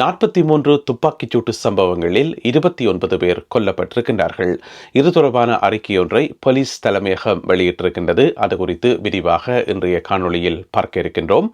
நாற்பத்தி மூன்று துப்பாக்கிச்சூட்டு சம்பவங்களில் இருபத்தி ஒன்பது பேர் கொல்லப்பட்டிருக்கின்றார்கள். இது தொடர்பான அறிக்கையொன்றை போலீஸ் தலைமையகம் வெளியிட்டிருக்கின்றது. அது குறித்து விரிவாக இன்றைய காணொளியில் பார்க்க இருக்கின்றோம்.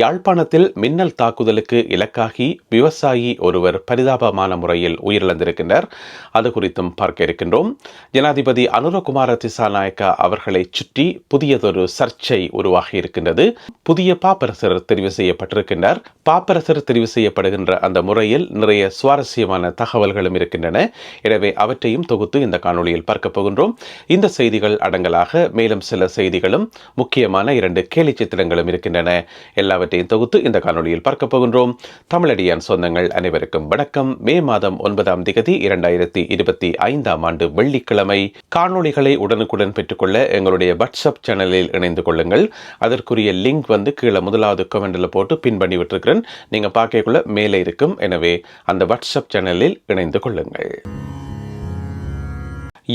யாழ்ப்பாணத்தில் மின்னல் தாக்குதலுக்கு இலக்காகி விவசாயி ஒருவர் பரிதாபமான முறையில் உயிரிழந்திருக்கின்றார். அது குறித்தும் பார்க்க இருக்கின்றோம். ஜனாதிபதி அனுரகுமார திசாநாயக்கா அவர்களை சுற்றி புதியதொரு சர்ச்சை உருவாகி இருக்கின்றது. புதிய பாப்பரசர் தெரிவு செய்யப்பட்டிருக்கின்றார். பாப்பரசர் தெரிவு செய்யப்படுகின்ற அந்த முறையில் நிறைய சுவாரஸ்யமான தகவல்களும் இருக்கின்றன. எனவே அவற்றையும் தொகுத்து இந்த காணொளியில் பார்க்க போகின்றோம். இந்த செய்திகள் அடங்கலாக மேலும் சில செய்திகளும் முக்கியமான இரண்டு கேலி சித்திரங்களும் இருக்கின்றன. எல்லாவற்றையும் தொகுத்து இந்த காணொளியில் பார்க்க போகின்றோம். தமிழடியான் சொந்தங்கள் அனைவருக்கும் வணக்கம். மே மாதம் ஒன்பதாம் திகதி இரண்டாயிரத்தி இருபத்தி ஐந்தாம் ஆண்டு வெள்ளிக்கிழமை. காணொளிகளை உடனுக்குடன் பெற்றுக்கொள்ள எங்களுடைய வாட்ஸ்அப் சேனலில் இணைந்து கொள்ளுங்கள். அதற்குரிய லிங்க் வந்து கீழே முதலாவது கமெண்டில் போட்டு பின் பண்ணி விட்டுருக்கிறேன் நீங்கள் பார்க்கக்குள்ள மேலே இருக்கும். எனவே அந்த வாட்ஸ்அப் சேனலில் இணைந்து கொள்ளுங்கள்.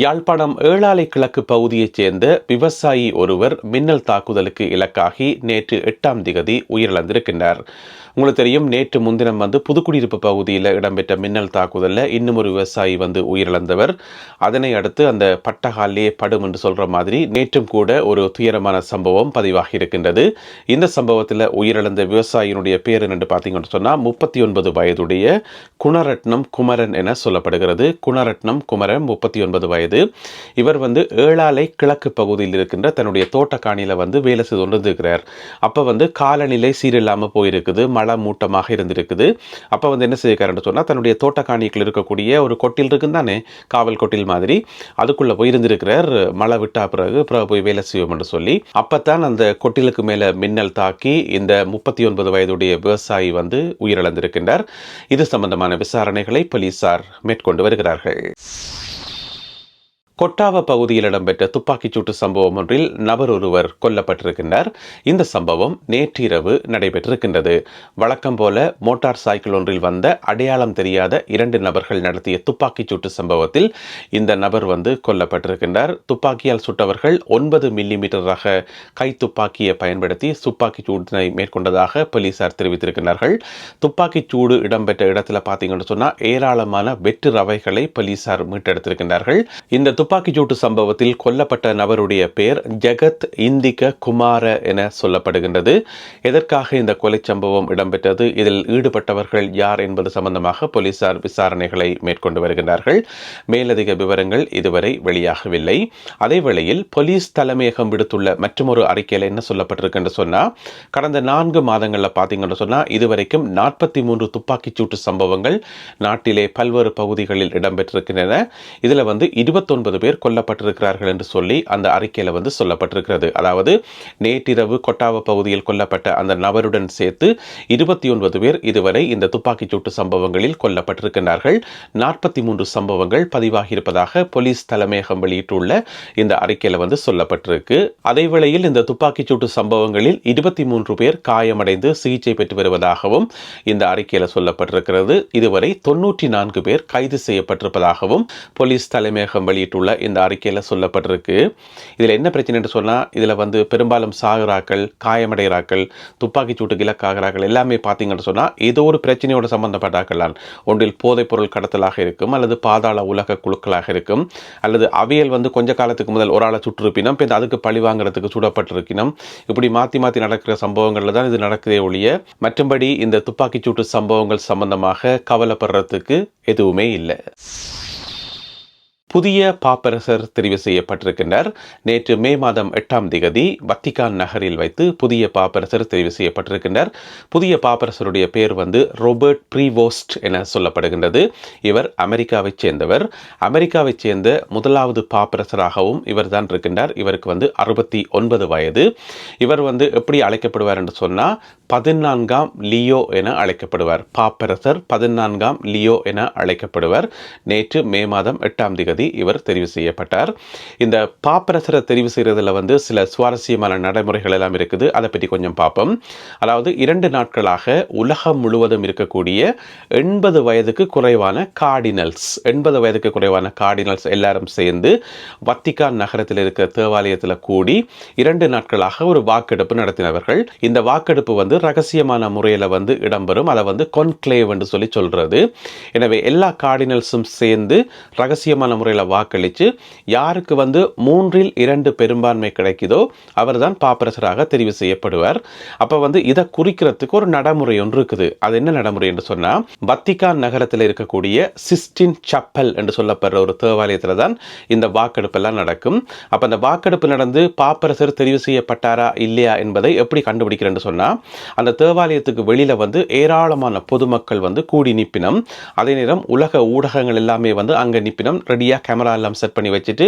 யாழ்ப்பாணம் ஏழாலை கிழக்கு பகுதியைச் சேர்ந்த விவசாயி ஒருவர் மின்னல் தாக்குதலுக்கு இலக்காகி நேற்று எட்டாம் திகதி உயிரிழந்திருக்கின்றார். உங்களுக்கு தெரியும் நேற்று முன்தினம் வந்து புதுக்குடியிருப்பு பகுதியில் இடம்பெற்ற மின்னல் தாக்குதலில் இன்னும் ஒரு விவசாயி வந்து உயிரிழந்தவர். அதனை அடுத்து அந்த பட்டகாலே படும் என்று சொல்கிற மாதிரி நேற்றும் கூட ஒரு துயரமான சம்பவம் பதிவாகி இருக்கின்றது. இந்த சம்பவத்தில் உயிரிழந்த விவசாயியினுடைய பேர் என்று பார்த்தீங்கன்னு சொன்னால் முப்பத்தி ஒன்பது வயதுடைய குணரட்னம் குமரன் என சொல்லப்படுகிறது. குணரட்னம் குமரன் முப்பத்தி ஒன்பது வயது இவர் வந்து ஏழாலை கிழக்கு பகுதியில் இருக்கின்ற தன்னுடைய தோட்டக்காணியில் வந்து வேலை செய்து கொண்டிருக்கிறார். அப்போ வந்து காலநிலை சீரில்லாமல் போயிருக்குது மழை மூட்டமாக இருந்திருக்குது. அப்போ வந்து என்ன செய்யக்காரன்னு சொன்னால் தன்னுடைய தோட்டக்காணிகள் இருக்கக்கூடிய ஒரு கொட்டில் இருக்குன்னு தானே காவல் கொட்டில் மாதிரி. அதுக்குள்ளே போய் இருந்திருக்கிறார். மழை விட்டா பிறகு பிறகு போய் வேலை செய்வோம் என்று சொல்லி. அப்பத்தான் அந்த கொட்டிலுக்கு மேலே மின்னல் தாக்கி இந்த முப்பத்தி ஒன்பது வயதுடைய விவசாயி வந்து உயிரிழந்திருக்கின்றார். இது சம்பந்தமான விசாரணைகளை போலீசார் மேற்கொண்டு வருகிறார்கள். கொட்டாவ பகுதியில் இடம்பெற்ற துப்பாக்கிச்சூட்டு சம்பவம் ஒன்றில் நபர் ஒருவர் கொல்லப்பட்டிருக்கின்றார். இந்த சம்பவம் நேற்றிரவு நடைபெற்றிருக்கின்றது. வழக்கம் போல மோட்டார் சைக்கிள் ஒன்றில் வந்த அடையாளம் தெரியாத இரண்டு நபர்கள் நடத்திய துப்பாக்கிச்சூட்டு சம்பவத்தில் இந்த நபர் வந்து கொல்லப்பட்டிருக்கின்றார். துப்பாக்கியால் சுட்டவர்கள் ஒன்பது மில்லி மீட்டர் ரக கை துப்பாக்கியை பயன்படுத்தி துப்பாக்கிச் சூட்டினை மேற்கொண்டதாக போலீசார் தெரிவித்திருக்கிறார்கள் துப்பாக்கிச் சூடு இடம்பெற்ற இடத்துல பார்த்தீங்கன்னு சொன்னால் ஏராளமான வெற்று ரவைகளை போலீசார் மீட்டெடுத்திருக்கின்றார்கள். இந்த துப்பாக்கிச்சூட்டு சம்பவத்தில் கொல்லப்பட்ட நபருடைய பெயர் ஜெகத் இந்திக குமார என சொல்லப்படுகின்றது. எதற்காக இந்த கொலை சம்பவம் இடம்பெற்றது? இதில் ஈடுபட்டவர்கள் யார் என்பது சம்பந்தமாக போலீசார் விசாரணைகளை மேற்கொண்டு வருகின்றார்கள். மேலதிக விவரங்கள் இதுவரை வெளியாகவில்லை. அதேவேளையில் போலீஸ் தலைமையகம் விடுத்துள்ள மற்றொரு அறிக்கையில் என்ன சொல்லப்பட்டிருக்குன்னு சொன்னால் கடந்த நான்கு மாதங்களில் பார்த்தீங்கன்னு சொன்னால் இதுவரைக்கும் நாற்பத்தி மூன்று துப்பாக்கிச்சூட்டு சம்பவங்கள் நாட்டிலே பல்வேறு பகுதிகளில் இடம்பெற்றிருக்கின்றன. இதில் வந்து இருபத்தொன்பது பேர் கொல்லப்பட்டிருக்கிறார்கள் என்று சொல்லி அந்த அறிக்கையில் வந்து சொல்லப்பட்டிருக்கிறது. அதாவது நேற்றிரவு கொட்டாவ பகுதியில் கொல்லப்பட்ட அந்த நபருடன் சேர்த்து இருபத்தி ஒன்பது பேர் இதுவரை இந்த துப்பாக்கிச் சூட்டு சம்பவங்களில் கொல்லப்பட்டிருக்கிறார்கள் நாற்பத்தி மூன்று சம்பவங்கள் பதிவாகியிருப்பதாக போலீஸ் தலைமையகம் வெளியிட்டுள்ள இந்த அறிக்கையில் வந்து சொல்லப்பட்டிருக்கு. அதே இந்த இந்த துப்பாக்கிச்சூட்டு சம்பவங்களில் இருபத்தி மூன்று பேர் காயமடைந்து சிகிச்சை பெற்று வருவதாகவும் இந்த அறிக்கையில் சொல்லப்பட்டிருக்கிறது. இதுவரை தொன்னூற்றி நான்கு பேர் கைது செய்யப்பட்டிருப்பதாகவும் போலீஸ் தலைமையகம் வெளியிட்டுள்ள இந்த அறிக்கையில் சொல்லப்பட்டிருக்கு. இதில் என்ன பிரச்சனைன்னு சொன்னால் இதில் வந்து பெரும்பாலும் சாகுறாக்கள் காயமடைகிறாக்கள் துப்பாக்கிச்சூட்டு இலக்காகிறார்கள் எல்லாமே பார்த்தீங்கன்னு சொன்னால் ஏதோ ஒரு பிரச்சனையோடு சம்பந்தப்பட்டாக்கள் தான். ஒன்றில் போதைப்பொருள் கடத்தலாக இருக்கும் அல்லது பாதாள உலக குழுக்களாக இருக்கும் அல்லது அவியல் வந்து கொஞ்ச காலத்துக்கு முதல் ஒரு ஆளை சுற்றிருப்பினும் இப்போ அதுக்கு பழி வாங்குறதுக்கு சுடப்பட்டிருக்கணும் இப்படி மாற்றி மாற்றி நடக்கிற சம்பவங்களில் தான் இது நடக்குதே ஒழிய மற்றபடி இந்த துப்பாக்கிச் சூட்டு சம்பவங்கள் சம்பந்தமாக கவலைப்படுறதுக்கு எதுவுமே இல்லை. புதிய பாப்பரசர் தெரிவு செய்யப்பட்டிருக்கின்றார். நேற்று மே மாதம் எட்டாம் திகதி வத்திகான் நகரில் வைத்து புதிய பாப்பரசர் தெரிவு செய்யப்பட்டிருக்கின்றார். புதிய பாப்பரசருடைய பேர் வந்து ரோபர்ட் ப்ரீவோஸ்ட் என சொல்லப்படுகின்றது. இவர் அமெரிக்காவைச் சேர்ந்தவர். அமெரிக்காவைச் சேர்ந்த முதலாவது பாப்பரசராகவும் இவர் தான் இருக்கின்றார். இவருக்கு வந்து அறுபத்தி ஒன்பது வயது. இவர் வந்து எப்படி அழைக்கப்படுவார் என்று சொன்னால் பதினான்காம் லியோ என அழைக்கப்படுவார். பாப்பரசர் பதினான்காம் லியோ என அழைக்கப்படுவார். நேற்று மே மாதம் எட்டாம் திகதி தேதி இவர் தெரிவு செய்யப்பட்டார். இந்த பாப்பரசரை தெரிவு செய்கிறதுல வந்து சில சுவாரஸ்யமான நடைமுறைகள் எல்லாம் இருக்குது. அதை பற்றி கொஞ்சம் பார்ப்போம். அதாவது இரண்டு நாட்களாக உலகம் முழுவதும் இருக்கக்கூடிய எண்பது வயதுக்கு குறைவான கார்டினல்ஸ் எண்பது வயதுக்கு குறைவான கார்டினல்ஸ் எல்லாரும் சேர்ந்து வத்திகான் நகரத்தில் இருக்கிற தேவாலயத்தில் கூடி இரண்டு நாட்களாக ஒரு வாக்கெடுப்பு நடத்தினவர்கள். இந்த வாக்கெடுப்பு வந்து ரகசியமான முறையில் வந்து இடம்பெறும். அதை வந்து கொன்க்ளேவ் என்று சொல்லி சொல்கிறது எனவே எல்லா கார்டினல்ஸும் சேர்ந்து ரகசியமான முறையில் வாக்களித்து யாருக்கு வந்து மூன்றில் இரண்டு பெரும்பான்மை கிடைக்குதோ அவர் தான் பாப்பரசராக தெரிவு செய்யப்படுவார். அப்போ வந்து இதை குறிக்கிறதுக்கு ஒரு நடைமுறை ஒன்று இருக்குது. அது என்ன நடைமுறை என்று சொன்னால் வத்திகான் நகரத்தில் இருக்கக்கூடிய சிஸ்டின் சப்பல் என்று சொல்லப்படுற ஒரு தேவாலயத்தில் தான் இந்த வாக்கெடுப்பெல்லாம் நடக்கும். அப்போ அந்த வாக்கெடுப்பு நடந்து பாப்பரசர் தெரிவு செய்யப்பட்டாரா இல்லையா என்பதை எப்படி கண்டுபிடிக்கிறேன்னு சொன்னால் அந்த தேவாலயத்துக்கு வெளியில் வந்து ஏராளமான பொதுமக்கள் வந்து கூடி நிப்பினம். அதே நேரம் உலக ஊடகங்கள் எல்லாமே வந்து அங்கே நிப்பினம் ரெடியாக கேமரா எல்லாம் செட் பண்ணி வச்சுட்டு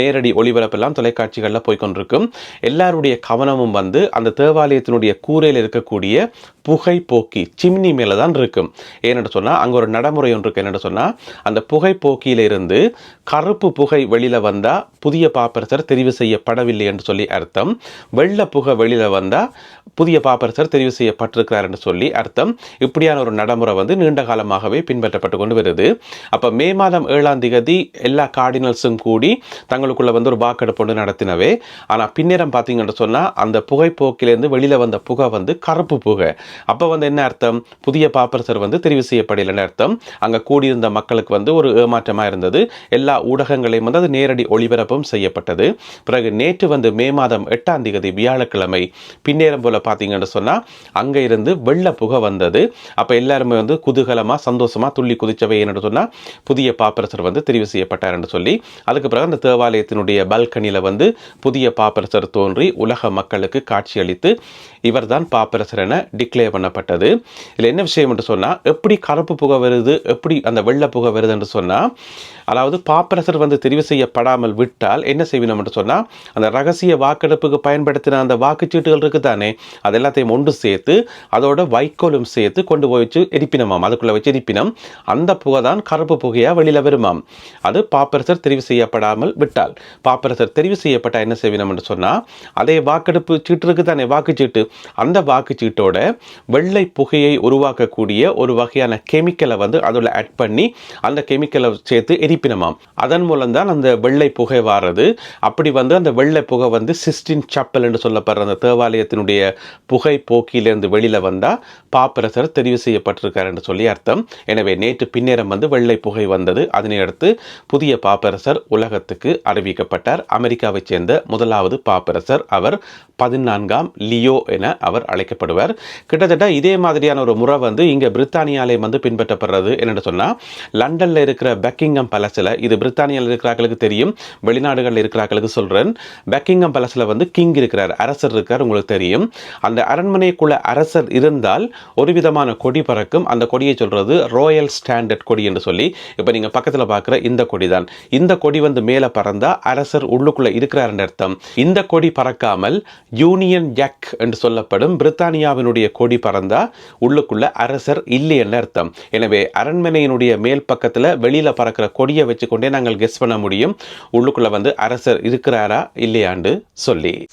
நேரடி ஒளிபரப்பெல்லாம் தொலைக்காட்சிகளில் போய்கொண்டிருக்கும் எல்லாருடைய கவனமும் வந்து அந்த தேவாலயத்தினுடைய கூரையில் இருக்கக்கூடிய புகை போக்கி சிம்னி மேலே தான் இருக்கும். ஏன்னு சொன்னால் அங்கே ஒரு நடைமுறை ஒன்று இருக்குது என்னென்னு சொன்னால் அந்த புகை போக்கியிலிருந்து கருப்பு புகை வெளியில் வந்தால் புதிய பாப்பரசர் தெரிவு செய்யப்படவில்லை என்று சொல்லி அர்த்தம். வெள்ளை புகை வெளியில் வந்தால் புதிய பாப்பரசர் தெரிவு செய்யப்பட்டிருக்கிறார் என்று சொல்லி அர்த்தம். இப்படியான ஒரு நடைமுறை வந்து நீண்ட காலமாகவே பின்பற்றப்பட்டு கொண்டு வருது. அப்போ மே மாதம் ஏழாம் திகதி எல்லா கார்டினல்ஸும் கூடி தங்களுக்குள்ள வந்து ஒரு வாக்கெடுப்பு ஒன்று நடத்தினவே. ஆனால் பின்னேரம் பார்த்தீங்கன்னு சொன்னால் அந்த புகைப்போக்கிலேருந்து வெளியில் வந்த புகை வந்து கருப்பு புகை. அப்போ வந்து என்ன அர்த்தம்? புதிய பாப்பரசர் வந்து தெரிவு செய்யப்படலைன்னு அர்த்தம்? அங்கே கூடியிருந்த மக்களுக்கு வந்து ஒரு ஏமாற்றமாக இருந்தது. எல்லா ஊடகங்களையும் வந்து அது நேரடி ஒளிபரப்பும் செய்யப்பட்டது. பிறகு நேற்று வந்து மே மாதம் எட்டாம் தேதி வியாழக்கிழமை பின்னேரம் போல் பார்த்தீங்கன்னு சொன்னால் அங்கே இருந்து வெள்ள புகை வந்தது. அப்போ எல்லாருமே வந்து குதூகலமாக சந்தோஷமாக துள்ளி குதிச்சவை என்னென்னு சொன்னால் புதிய பாப்பரசர் வந்து தெரிவு செய்யப்பட்டார் என்று சொல்லி அதுக்கு பிறகு அந்த தேவாலயத்தினுடைய பல்கனியில் வந்து புதிய பாப்பரசர் தோன்றி உலக மக்களுக்கு காட்சியளித்து இவர்தான் பாப்பரசர் என டிக்ளேர் பண்ணப்பட்டது. இதில் என்ன விஷயம் என்று சொன்னால் எப்படி கருப்பு புகை வருது எப்படி அந்த வெள்ளை புகை வருது என்று சொன்னால் அதாவது பாப்பரசர் வந்து தெரிவு செய்யப்படாமல் விட்டால் என்ன செய்யணும் என்று சொன்னால் அந்த ரகசிய வாக்கெடுப்புக்கு பயன்படுத்தின அந்த வாக்குச்சீட்டுகள் இருக்குது தானே அது எல்லாத்தையும் ஒன்று சேர்த்து அதோட வைக்கோலும் சேர்த்து கொண்டு போய் வச்சு எரிப்பினமாம். அதுக்குள்ளே வச்சு எரிப்பினம். அந்த புகை தான் கருப்பு புகையாக வெளியில் வருமாம். அது பாப்பரசர் தெரிவு செய்யப்படாமல் விட்டால். பாப்பரசர் தெரிவு செய்யப்பட்டால் என்ன செய்வினோம் என்று சொன்னால் அதே வாக்கெடுப்பு சீட்டு இருக்குது தானே வாக்குச்சீட்டு. அந்த வாக்குச்சீட்டோட வெள்ளை புகையை உருவாக்கக்கூடிய ஒரு வகையான கெமிக்கலை வந்து அதில் ஆட் பண்ணி அந்த கெமிக்கலை சேர்த்து எரிப்பினமாம் அதன் மூலம் தான் அந்த வெள்ளை புகை வாரது. அப்படி வந்து அந்த வெள்ளை புகை வந்து சிஸ்டின் சப்பல் என்று சொல்லப்படுற அந்த தேவாலயத்தினுடைய புகை போக்கியிலிருந்து வெளியில் வந்தால் பாப்பரசர் தெரிவு செய்யப்பட்டிருக்கார் என்று சொல்லி அர்த்தம். எனவே நேற்று பின்னேரம் வந்து வெள்ளை புகை வந்தது. அதனை அடுத்து புதிய பாப்பரசர் உலகத்துக்கு அறிவிக்கப்பட்டார். அமெரிக்காவைச் சேர்ந்த முதலாவது பாப்பரசர் அவர் பதினான்காம் லியோ என அவர் அழைக்கப்படுவார். கிட்டத்தட்ட இதே மாதிரியான ஒரு முறை வந்து இங்கே பிரித்தானியாலே வந்து பின்பற்றப்படுறது என்னென்னு சொன்னால் லண்டனில் இருக்கிற பெக்கிங்கம் பலஸில் இது பிரித்தானியாவில் இருக்கிறார்களுக்கு தெரியும் வெளிநாடுகளில் இருக்கிறார்களுக்கு சொல்கிறேன் பெக்கிங்கம் பலசில் வந்து கிங் இருக்கிறார் அரசர் இருக்கார் உங்களுக்கு தெரியும். அந்த அரண்மனைக்குள்ள அரசர் இருந்தால் ஒரு விதமான கொடி பறக்கும். அந்த கொடியை சொல்கிறது ராயல் ஸ்டாண்டர்ட் கொடி என்று சொல்லி இப்போ நீங்கள் பக்கத்தில் பார்க்குற இந்த கொடி தான் இந்த கொடி வந்து மேலே பறந்தால் அரசர் உள்ளுக்குள்ளே இருக்கிறார் அர்த்தம். இந்த கொடி பறக்காமல் யூனியன் ஜாக் என்று சொல்லப்படும் பிரித்தானியாவினுடைய கொடி பறந்தால் உள்ளுக்குள்ள அரசர் இல்லை என்று அர்த்தம். எனவே அரண்மனையினுடைய மேல் பக்கத்தில் வெளியில் பறக்கிற கொடியை வச்சுக்கொண்டே நாங்கள் கெஸ் பண்ண முடியும். உள்ளுக்குள்ள வந்து அரசர் இருக்கிறாரா இல்லையாண்டு சொல்லி.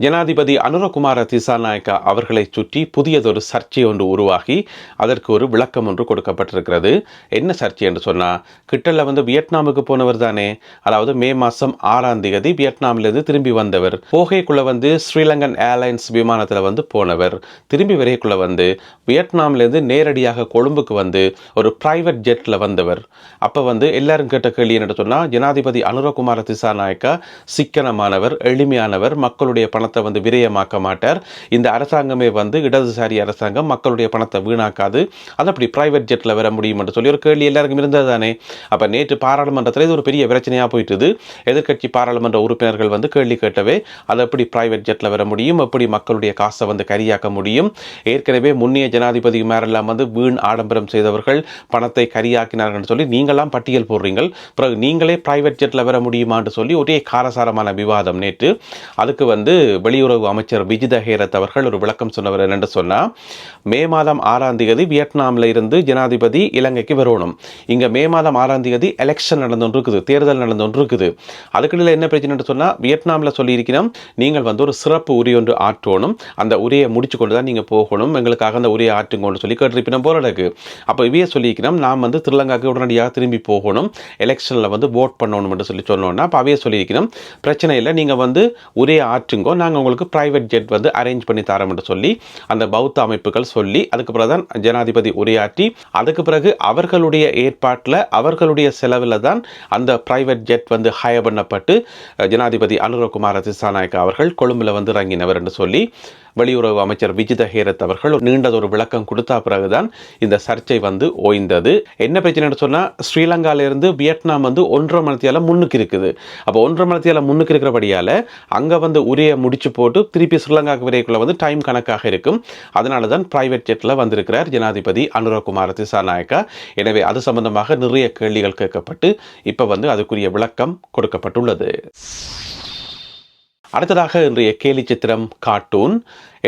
ஜனாதிபதி அனுரகுமார திசாநாயக்கா அவர்களை சுற்றி புதியதொரு சர்ச்சை ஒன்று உருவாகி அதற்கு ஒரு விளக்கம் ஒன்று கொடுக்கப்பட்டிருக்கிறது. என்ன சர்ச்சை என்று சொன்னால் கிட்டல வந்து வியட்நாமுக்கு போனவர் தானே. அதாவது மே மாதம் ஆறாம் தேதி வியட்நாமிலிருந்து திரும்பி வந்தவர். போகைக்குள்ளே வந்து ஸ்ரீலங்கன் ஏர்லைன்ஸ் விமானத்தில் வந்து போனவர். திரும்பி வரைக்குள்ள வந்து வியட்நாம்லேருந்து நேரடியாக கொழும்புக்கு வந்து ஒரு பிரைவேட் ஜெட்டில் வந்தவர். அப்போ வந்து எல்லாரும் கேட்ட கேள்வி என்ன சொன்னால் ஜனாதிபதி அனுரகுமார திசாநாயக்கா சிக்கனமானவர் எளிமையானவர் மக்களுடைய பணத்தை வந்து விரயமாக்க மாட்டார். இந்த அரசாங்கமே வந்து இடதுசாரி அரசாங்கம் மக்களுடைய பணத்தை வீணாக்காது. அது அப்படி பிரைவேட் ஜெட்டில் வர முடியும் என்று சொல்லி ஒரு கேள்வி எல்லாருக்கும் இருந்தது தானே அப்போ நேற்று பாராளுமன்றத்தில் இது ஒரு பெரிய பிரச்சனையாக போயிட்டுது. எதிர்க்கட்சி பாராளுமன்ற உறுப்பினர்கள் வந்து கேள்வி கேட்டவே அது எப்படி பிரைவேட் ஜெட்டில் வர முடியும்? எப்படி மக்களுடைய காசை வந்து கரியாக்க முடியும்? ஏற்கனவே முன்னைய ஜனாதிபதி மேரெல்லாம் வந்து வீண் ஆடம்பரம் செய்தவர்கள் பணத்தை கரியாக்கினார்கள் சொல்லி நீங்களாம் பட்டியல் போடுறீங்கள். பிறகு நீங்களே பிரைவேட் ஜெட்டில் வர முடியுமான்னு சொல்லி ஒரே காரசாரமான விவாதம் நேற்று. அதுக்கு வந்து வெளியுறவு அமைச்சர் விஜித ஹேரத் அவர்கள் ஒரு விளக்கம் சொன்னவர் என்னென்று சொன்னால் மே மாதம் ஆறாம் தேதி வியட்நாமில் இருந்து ஜனாதிபதி இலங்கைக்கு வரணும். இங்கே மே மாதம் ஆறாம் தேதி எலெக்ஷன் நடந்து இருக்குது தேர்தல் நடந்து இருக்குது அதுக்குள்ள என்ன பிரச்சனைன்னு சொன்னால் வியட்நாமில் சொல்லியிருக்கிறோம் நீங்கள் வந்து ஒரு சிறப்பு உரி ஒன்று ஆற்றணும் அந்த உரையை முடிச்சு கொண்டு தான் நீங்கள் போகணும் எங்களுக்காக அந்த உரையை ஆற்றுங்கன்னு சொல்லி கேட்டிருப்பினோம் போல இருக்கு. அப்போ இவையே சொல்லியிருக்கிறோம் நாம் வந்து திருலங்காக்கு உடனடியாக திரும்பி போகணும் எலெக்ஷனில் வந்து ஓட் பண்ணணும் என்று சொல்லி சொன்னோன்னா அப்போ அவையே சொல்லியிருக்கிறோம் பிரச்சனை இல்லை நீங்கள் வந்து உரையை ஆற்றுங்கோ நாங்கள் உங்களுக்கு ப்ரைவேட் ஜெட் வந்து அரேஞ்ச் பண்ணி தரோம் என்று சொல்லி அந்த பௌத்த அமைப்புகள் சொல்லி அதுக்கு பிறகு தான் ஜனாதிபதி உரையாற்றி அதுக்கு பிறகு அவர்களுடைய ஏற்பாட்டில் அவர்களுடைய செலவில் தான் அந்த ப்ரைவேட் ஜெட் வந்து ஹயர் பண்ணப்பட்டு ஜனாதிபதி அனுரகுமார திசாநாயக்கா அவர்கள் கொழும்பில் வந்து இறங்கினவர் என்று சொல்லி வெளியுறவு அமைச்சர் விஜித ஹேரத் அவர்கள் நீண்டதொரு விளக்கம் கொடுத்த பிறகுதான் இந்த சர்ச்சை வந்து ஓய்ந்தது. என்ன பிரச்சனைன்னு சொன்னால் ஸ்ரீலங்காவிலிருந்து வியட்நாம் வந்து ஒன்றரை மணத்தியால முன்னுக்கு இருக்குது. அப்போ ஒன்றரை மணத்தியால முன்னுக்கு இருக்கிறபடியால் அங்கே வந்து உரையை முடிச்சு போட்டு திருப்பி ஸ்ரீலங்காவுக்கு விரைக்குள்ள வந்து டைம் கணக்காக இருக்கும். அதனால தான் பிரைவேட் ஜெட்டில் வந்திருக்கிறார் ஜனாதிபதி அனுரகுமார திசாநாயக்கா. எனவே அது சம்பந்தமாக நிறைய கேள்விகள் கேட்கப்பட்டு இப்போ வந்து அதுக்குரிய விளக்கம் கொடுக்கப்பட்டுள்ளது. அடுத்ததாக இன்றைய கேலி சித்திரம் கார்ட்டூன்.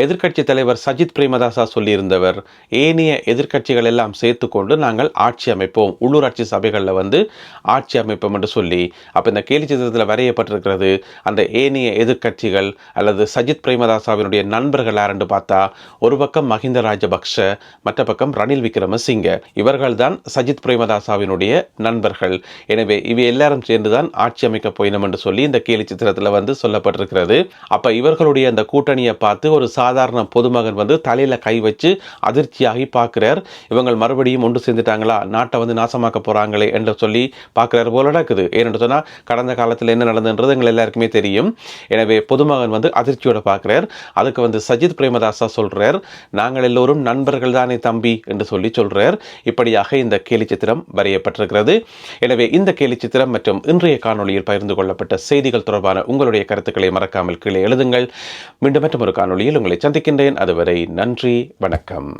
எதிர்க்கட்சி தலைவர் சஜித் பிரேமதாசா சொல்லியிருந்தவர் ஏனைய எதிர்க்கட்சிகள் எல்லாம் சேர்த்துக்கொண்டு நாங்கள் ஆட்சி அமைப்போம். உள்ளூராட்சி சபைகளில் வந்து ஆட்சி அமைப்போம் என்று சொல்லி அப்போ இந்த கேலி சித்திரத்தில் வரையப்பட்டிருக்கிறது அந்த ஏனைய எதிர்க்கட்சிகள் அல்லது சஜித் பிரேமதாசாவினுடைய நண்பர்கள் யாருன்னு பார்த்தா ஒரு பக்கம் மஹிந்த ராஜபக்ஷ மற்ற பக்கம் ரணில் விக்ரமசிங்க. இவர்கள்தான் சஜித் பிரேமதாசாவினுடைய நண்பர்கள். எனவே இவை எல்லாரும் சேர்ந்துதான் ஆட்சி அமைக்க போயினோம் என்று சொல்லி இந்த கேலி சித்திரத்தில் வந்து சொல்லப்பட்டிருக்கிறது. அப்ப இவர்களுடைய அந்த கூட்டணியை பார்த்து ஒரு சாதாரண பொதுமகன் வந்து தலையில கை வச்சு அதிர்ச்சியாகி பார்க்கிறார். இவங்க மறுபடியும் ஒன்று சேர்ந்துட்டாங்களா? நாட்டை வந்து நாசமாக்க போறாங்களே என்று சொல்லி பார்க்கிறார் போல நடக்குது. ஏனென்று சொன்னால் கடந்த காலத்தில் என்ன நடந்ததுன்றது எங்கள் எல்லாருக்குமே தெரியும். எனவே பொதுமகன் வந்து அதிர்ச்சியோட பார்க்கிறார். அதுக்கு வந்து சஜித் பிரேமதாசா சொல்றார் நாங்கள் எல்லோரும் நண்பர்கள் தானே தம்பி என்று சொல்லி சொல்றார். இப்படியாக இந்த கேலி சித்திரம் வரையப்பட்டிருக்கிறது. எனவே இந்த கேலி சித்திரம் மற்றும் இன்றைய காணொளியில் பகிர்ந்து கொள்ளப்பட்ட செய்திகள் தொடர்பான உங்களுடைய கருத்துக்களை மறக்காமல் கீழே எழுதுங்கள். மீண்டும் மற்றும் ஒரு காணொளியில் உங்களை சந்திக்கின்றேன். அதுவரை நன்றி வணக்கம்.